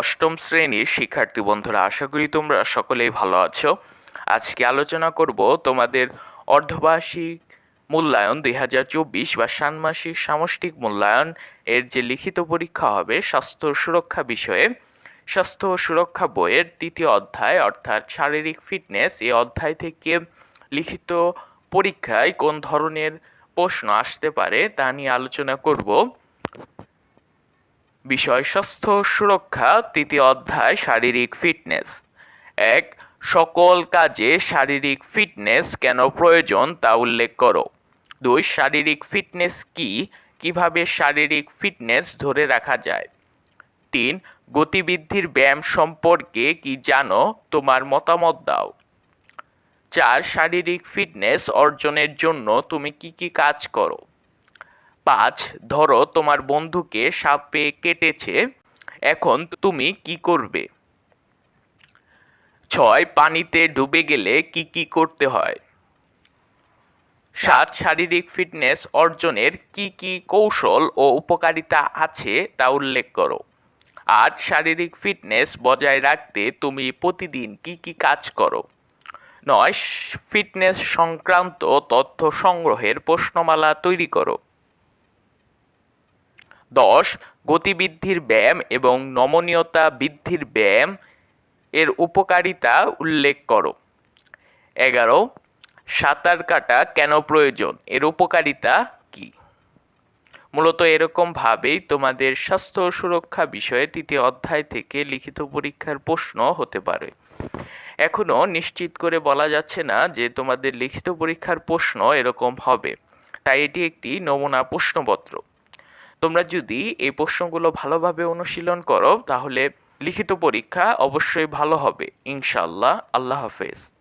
অষ্টম শ্রেণির শিক্ষার্থী বন্ধুরা, আশা করি তোমরা সকলেই ভালো আছো। আজকে আলোচনা করব তোমাদের অর্ধবার্ষিক মূল্যায়ন দুই হাজার চব্বিশ বা ষান্মাসিক সামষ্টিক মূল্যায়ন। এর যে লিখিত পরীক্ষা হবে স্বাস্থ্য সুরক্ষা বিষয়ে। স্বাস্থ্য সুরক্ষা বইয়ের তৃতীয় অধ্যায় অর্থাৎ শারীরিক ফিটনেস, এই অধ্যায় থেকে লিখিত পরীক্ষায় কোন ধরনের প্রশ্ন আসতে পারে তা নিয়ে আলোচনা করব। বিষয় স্বাস্থ্য সুরক্ষা, তৃতীয় অধ্যায়, শারীরিক ফিটনেস। এক, সকল কাজে শারীরিক ফিটনেস কেন প্রয়োজন তা উল্লেখ করো। দুই, শারীরিক ফিটনেস কি? কীভাবে শারীরিক ফিটনেস ধরে রাখা যায়? তিন গতিবৃদ্ধির ব্যায়াম সম্পর্কে কি জানো? তোমার মতামত দাও। চার, শারীরিক ফিটনেস অর্জনের জন্য তুমি কি কি কাজ করো? পাঁচ, ধরো তোমার বন্ধুকে সাপে কেটেছে, এখন তুমি কি করবে? ছয়, পানিতে ডুবে গেলে কি কি করতে হয়? সাত, শারীরিক ফিটনেস অর্জনের কি কি কৌশল ও উপকারিতা আছে তা উল্লেখ করো। আট, শারীরিক ফিটনেস বজায় রাখতে তুমি প্রতিদিন কি কি কাজ করো? নয়, ফিটনেস সংক্রান্ত তথ্য সংগ্রহের প্রশ্নমালা তৈরি করো। দশ, গতিবৃদ্ধির ব্যায়াম এবং নমনীয়তা বৃদ্ধির ব্যায়াম এর উপকারিতা উল্লেখ করো। এগারো, সাঁতার কাটা কেন প্রয়োজন? এর উপকারিতা কি? মূলত এরকমভাবেই তোমাদের স্বাস্থ্য সুরক্ষা বিষয়ে তৃতীয় অধ্যায় থেকে লিখিত পরীক্ষার প্রশ্ন হতে পারে। এখনও নিশ্চিত করে বলা যাচ্ছে না যে তোমাদের লিখিত পরীক্ষার প্রশ্ন এরকম হবে, তাই এটি একটি নমুনা প্রশ্নপত্র। তোমরা যদি এই প্রশ্নগুলো ভালোভাবে অনুশীলন করো, তাহলে লিখিত পরীক্ষা অবশ্যই ভালো হবে। ইনশাল্লাহ আল্লাহ হাফেজ।